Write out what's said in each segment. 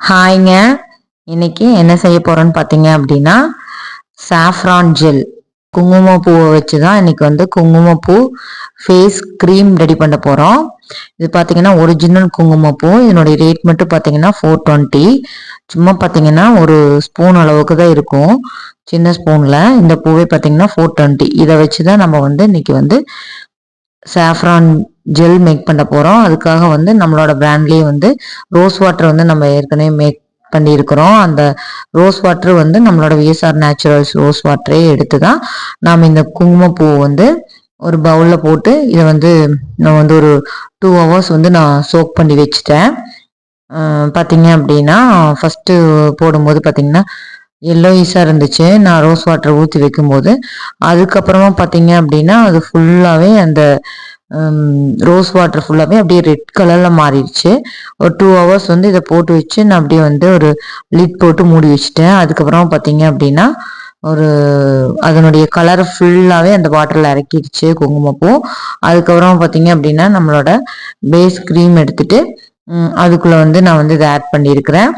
ஹாய்ங்க. இன்னைக்கு என்ன செய்ய போறோம்னு பார்த்தீங்க அப்படின்னா சாஃப்ரான் ஜெல் குங்குமப்பூவை வச்சு தான் இன்னைக்கு வந்து குங்குமப்பூ ஃபேஸ் க்ரீம் ரெடி பண்ண போகிறோம் இது பார்த்தீங்கன்னா ஒரிஜினல் குங்குமப்பூ. இதனுடைய ரேட் மட்டும் பார்த்தீங்கன்னா ஃபோர் டுவெண்ட்டி சும்மா பார்த்தீங்கன்னா ஒரு ஸ்பூன் அளவுக்கு தான் இருக்கும். சின்ன ஸ்பூனில் இந்த பூவே பார்த்தீங்கன்னா ஃபோர் டுவெண்ட்டி இதை வச்சு தான் நம்ம வந்து இன்னைக்கு வந்து சாஃப்ரான் ஜெல் மேக் பண்ண போகிறோம் அதுக்காக வந்து நம்மளோட பிராண்ட்லேயே வந்து ரோஸ் வாட்டர் வந்து நம்ம ஏற்கனவே மேக் பண்ணியிருக்கிறோம். அந்த ரோஸ் வாட்டர் வந்து நம்மளோட விஎஸ்ஆர் நேச்சுரல்ஸ் ரோஸ் வாட்டரே எடுத்து தான் நாம் இந்த குங்குமப்பூ வந்து ஒரு பவுலில் போட்டு இதை வந்து நான் வந்து ஒரு டூ ஹவர்ஸ் வந்து நான் சோக் பண்ணி வச்சுட்டேன். பார்த்தீங்க அப்படின்னா ஃபஸ்ட்டு போடும்போது பார்த்தீங்கன்னா எல்லோயிஸாக இருந்துச்சு. நான் ரோஸ் வாட்டர் ஊற்றி வைக்கும்போது அதுக்கப்புறமா பார்த்தீங்க அப்படின்னா அது ஃபுல்லாகவே அந்த ரோஸ் வாட்டர் ஃபுல்லாகவே அப்படியே ரெட் கலரில் மாறிடுச்சு. ஒரு டூ ஹவர்ஸ் வந்து இதை போட்டு வச்சு நான் அப்படியே வந்து ஒரு லிட் போட்டு மூடி வச்சுட்டேன். அதுக்கப்புறம் பார்த்தீங்க அப்படின்னா ஒரு அதனுடைய கலர் ஃபுல்லாகவே அந்த வாட்டரில் இறக்கிடுச்சு குங்குமப்பூ. அதுக்கப்புறம் பார்த்தீங்க அப்படின்னா நம்மளோட பேஸ் க்ரீம் எடுத்துட்டு அதுக்குள்ளே வந்து நான் வந்து இதை ஆட் பண்ணியிருக்கிறேன்.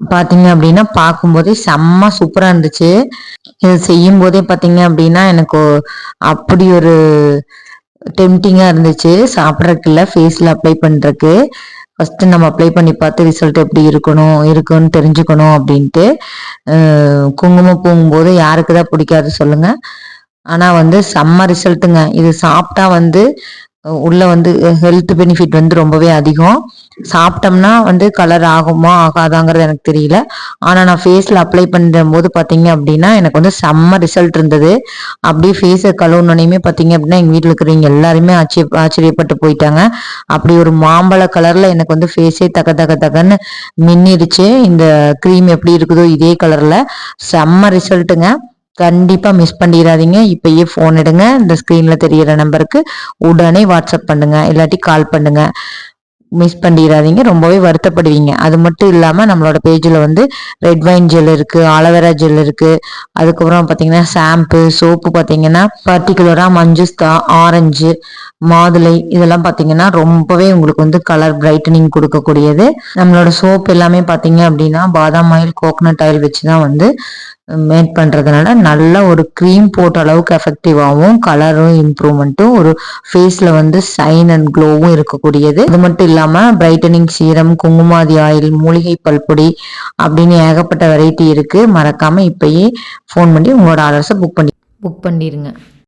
பார்த்தீங்க அப்படின்னா பார்க்கும்போதே செம்ம சூப்பராக இருந்துச்சு. இது செய்யும் போதே பார்த்தீங்க அப்படின்னா எனக்கு அப்படி ஒரு டெம்டிங்காக இருந்துச்சு. சாப்பிட்றதுக்குல ஃபேஸில் அப்ளை பண்ணுறக்கு ஃபஸ்ட்டு நம்ம அப்ளை பண்ணி பார்த்து ரிசல்ட் எப்படி இருக்கணும் இருக்குன்னு தெரிஞ்சுக்கணும் அப்படின்ட்டு. குங்குமம் போகும்போது யாருக்கு தான் பிடிக்காது சொல்லுங்கள் ஆனால் வந்து செம்ம ரிசல்ட்டுங்க இது சாப்பிட்டா வந்து உள்ள வந்து ஹெல்த் பெனிஃபிட் வந்து ரொம்பவே அதிகம். சாப்பிட்டோம்னா வந்து கலர் ஆகுமா ஆகாதாங்கிறது எனக்கு தெரியல. ஆனால் நான் ஃபேஸில் அப்ளை பண்ணுற போது பார்த்தீங்க அப்படின்னா எனக்கு வந்து செம்ம ரிசல்ட் இருந்தது. அப்படியே ஃபேஸை கழுவுனோனையுமே பார்த்தீங்க அப்படின்னா எங்கள் வீட்டில் இருக்கிறவங்க எல்லாருமே ஆச்சரிய ஆச்சரியப்பட்டு போயிட்டாங்க. அப்படி ஒரு மாம்பழ கலரில் எனக்கு வந்து ஃபேஸே தக்க தக்க தக்கன்னு மின்னிடுச்சு இந்த க்ரீம் எப்படி இருக்குதோ இதே கலரில் செம்ம ரிசல்ட்டுங்க கண்டிப்பாக மிஸ் பண்ணிடாதீங்க. இப்பயே ஃபோன் எடுங்க. இந்த ஸ்க்ரீனில் தெரிகிற நம்பருக்கு உடனே வாட்ஸ்அப் பண்ணுங்கள் இல்லாட்டி கால் பண்ணுங்கள் மிஸ் பண்ணிடாதீங்க ரொம்பவே வருத்தப்படுவீங்க. அது மட்டும் இல்லாமல் நம்மளோட பேஜில் வந்து ரெட் வைன் ஜெல் இருக்குது ஆலோவேரா ஜெல் இருக்குது அதுக்கப்புறம் பார்த்தீங்கன்னா ஷாம்பு சோப்பு பார்த்தீங்கன்னா பர்டிகுலராக மஞ்சுஸ்தா ஆரஞ்சு மாதுளை இதெல்லாம் பார்த்தீங்கன்னா ரொம்பவே உங்களுக்கு வந்து கலர் பிரைட்டனிங் கொடுக்கக்கூடியது. நம்மளோட சோப் எல்லாமே பார்த்தீங்க அப்படின்னா பாதாம் ஆயில் கோகனட் ஆயில் வச்சு தான் வந்து மேட் பண்ணுறதுனால நல்ல ஒரு க்ரீம் போட்ட அளவுக்கு எஃபெக்டிவாகவும் கலரும் இம்ப்ரூவ்மெண்ட்டும் ஒரு ஃபேஸில் வந்து சைன் அண்ட் க்ளோவும் இருக்கக்கூடியது. இது மட்டும் இல்லாமல் பிரைட்டனிங் சீரம் குங்குமாதி ஆயில் மூலிகை பல்பொடி அப்படின்னு ஏகப்பட்ட வெரைட்டி இருக்குது மறக்காமல் இப்பயே ஃபோன் பண்ணி உங்களோட ஆர்டர்ஸை புக் பண்ணி புக் பண்ணிடுங்க